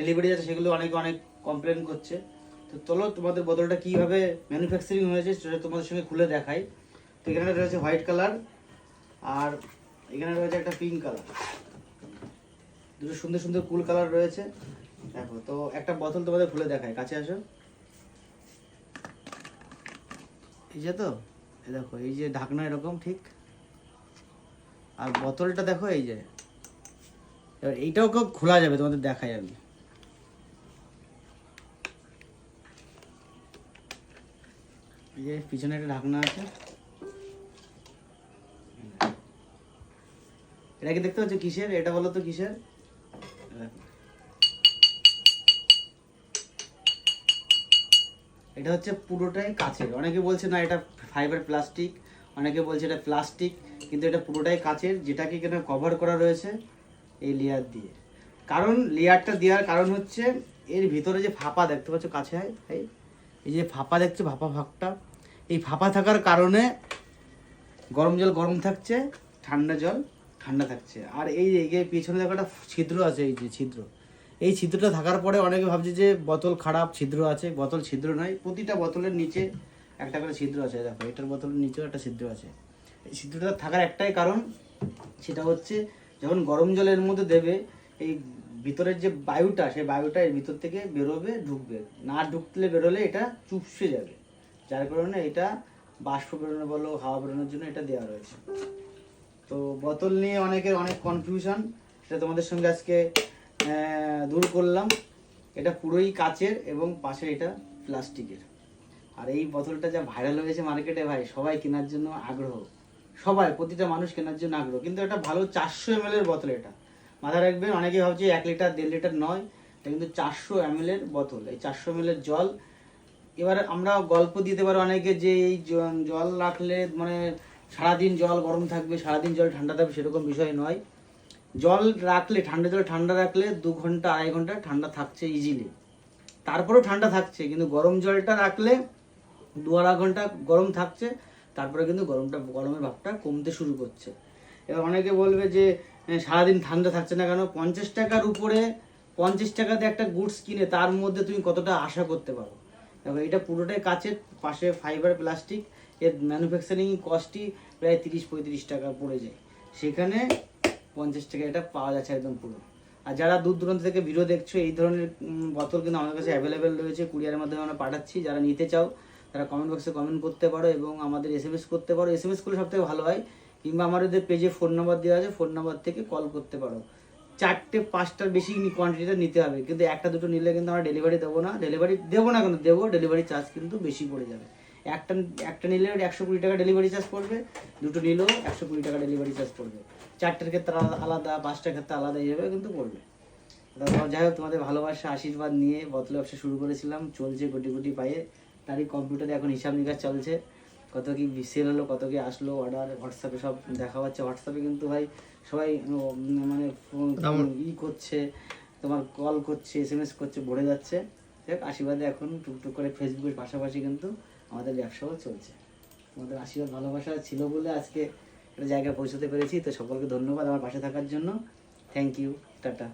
Delivery আছে, সেগুলো অনেক অনেক কমপ্লেন করছে। তো চলো, তোমাদের বোতলটা কীভাবে ম্যানুফ্যাকচারিং হয়েছে, সেটা তোমাদের সঙ্গে খুলে দেখাই। তো এখানে রয়েছে হোয়াইট কালার আর এখানে রয়েছে একটা পিঙ্ক কালার দুটো সুন্দর সুন্দর কুল কালার রয়েছে। দেখো, তো একটা বোতল তোমাদের খুলে দেখায় কাছে আসো। এই যে তো, এই দেখো, এই যে ঢাকনা এরকম, ঠিক? আর বোতলটা দেখো, এই যে। এবার এইটাও খোলা যাবে, তোমাদের দেখাই আমি। যে পিছনে একটা ঢাকনা আছে। এটা কি দেখতে পাচ্ছ কিসের? এটা বলো তো কিসের? এটা হচ্ছে পুরোটাই কাচের। অনেকে বলছে না এটা ফাইবার প্লাস্টিক অনেকে বলছে এটা প্লাস্টিক কিন্তু এটা পুরোটাই কাচের, যেটাকে এখানে কভার করা রয়েছে এই লেয়ার দিয়ে। কারণ লেয়ারটা দেওয়ার কারণ হচ্ছে এর ভিতরে যে ফাঁপা দেখতে পাচ্ছ কাছে হয় এই যে ফাঁপা দেখছ, ফাঁপা ভাগটা এই ফাঁপা থাকার কারণে গরম জল গরম থাকছে, ঠান্ডা জল ঠান্ডা থাকছে। আর এই যে পিছনে দেখো একটা ছিদ্র আছে, এই যে ছিদ্র। এই ছিদ্রটা থাকার পরে অনেকে ভাবছে যে বোতল খারাপ, ছিদ্র আছে, বোতল ছিদ্র নয় প্রতিটা বোতলের নিচে একটা করে ছিদ্র আছে, দেখো, এটার বোতলের নিচেও একটা ছিদ্র আছে। এই ছিদ্রটা থাকার একটাই কারণ, সেটা হচ্ছে যখন গরম জলের মধ্যে দেবে, এই ভিতরের যে বায়ুটা, সেই বায়ুটা এর ভিতর থেকে বেরোবে, ঢুকবে। না ঢুকলে বেরোলে এটা চুপসে যাবে। যার কারণে এটা বাষ্প বেরোনো বলো, হাওয়া বেরোনোর জন্য এটা দেওয়া রয়েছে। তো বোতল নিয়ে অনেকের অনেক কনফিউশন সেটা তোমাদের সঙ্গে আজকে দূর করলাম। এটা পুরোই কাচের এবং পাশে এটা প্লাস্টিকের। আর এই বোতলটা যা ভাইরাল হয়েছে মার্কেটে ভাই, সবাই কেনার জন্য আগ্রহ। সবাই, প্রতিটা মানুষ কেনার জন্য আগ্রহ। কিন্তু এটা ভালো চারশো এম এর বোতল এটা। মাথায় রাখবেন অনেকে ভাবছে এক লিটার, দেড় লিটার নয়। এটা কিন্তু চারশো এম বোতল। এই চারশো এম এর জল। এবার আমরা গল্প দিতে পারি অনেকে যে এই জল রাখলে মানে সারাদিন জল গরম থাকবে, সারাদিন জল ঠান্ডা থাকবে, সেরকম বিষয় নয়। জল রাখলে, ঠান্ডা জল ঠান্ডা রাখলে দু ঘণ্টা, আড়াই ঘণ্টা ঠান্ডা থাকছে ইজিলি তারপরেও ঠান্ডা থাকছে, কিন্তু গরম জলটা রাখলে দু আড়াই ঘণ্টা গরম থাকছে, তারপরে কিন্তু গরমটা, গরমের ভাবটা কমতে শুরু করছে। এবার অনেকে বলবে যে সারাদিন ঠান্ডা থাকছে না কেন? পঞ্চাশ টাকার উপরে, পঞ্চাশ টাকাতে একটা গুডস কিনে তার মধ্যে তুমি কতটা আশা করতে পারো? দেখো, এটা পুরোটাই কাচের পাশে ফাইবার প্লাস্টিক এর ম্যানুফ্যাকচারিং কস্টই প্রায় তিরিশ, পঁয়ত্রিশ টাকা পড়ে যায়। সেখানে পঞ্চাশ টাকা এটা পাওয়া যাচ্ছে একদম পুরো। আর যারা দূর দূরান্ত থেকে ভিডিও দেখছ, এই ধরনের বোতল কিন্তু আমাদের কাছে অ্যাভেলেবেল রয়েছে, কুরিয়ারের মাধ্যমে আমরা পাঠাচ্ছি। যারা নিতে চাও, তারা কমেন্ট বক্সে কমেন্ট করতে পারো এবং আমাদের এস করতে পারো। এস এম এস করলে সবথেকে ভালো হয় কিংবা আমাদের পেজে ফোন নাম্বার দেওয়া আছে ফোন নাম্বার থেকে কল করতে পারো। চারটে, পাঁচটার বেশি কোয়ান্টিটিটা নিতে হবে। কিন্তু একটা, দুটো নিলে কিন্তু আমরা ডেলিভারি দেবো না। ডেলিভারি দেবো না কিন্তু দেবো ডেলিভারি চার্জ কিন্তু বেশি পড়ে যাবে। একটা একটা নিলে একশো কুড়ি টাকা ডেলিভারি চার্জ পড়বে, দুটো নিলেও একশো কুড়ি টাকা ডেলিভারি চার্জ পড়বে। চারটের ক্ষেত্রে আলাদা- পাঁচটার ক্ষেত্রে আলাদা এইভাবে কিন্তু পড়বে। যাই হোক, তোমাদের ভালোবাসা, আশীর্বাদ নিয়ে বোতল ব্যবসা শুরু করেছিলাম। চলছে কোটি কোটি পায়ে। তারই কম্পিউটারে এখন হিসাব নিকাশ চলছে। কত কি সেল হলো কত কি আসলো অর্ডার হোয়াটসঅ্যাপে সব দেখা যাচ্ছে হোয়াটসঅ্যাপে কিন্তু ভাই সবাই মানে ফোন ই করছে তোমার কল করছে এস এম এস করছে ভরে যাচ্ছে। দেখ আশীর্বাদে এখন টুকটুক করে ফেসবুকের পাশাপাশি কিন্তু আমাদের ব্যবসাও চলছে। তোমাদের আশীর্বাদ ভালোবাসা ছিল বলে আজকে একটা জায়গায় পৌঁছতে পেরেছি। তো সকলকে ধন্যবাদ আমার পাশে থাকার জন্য। Thank you tata.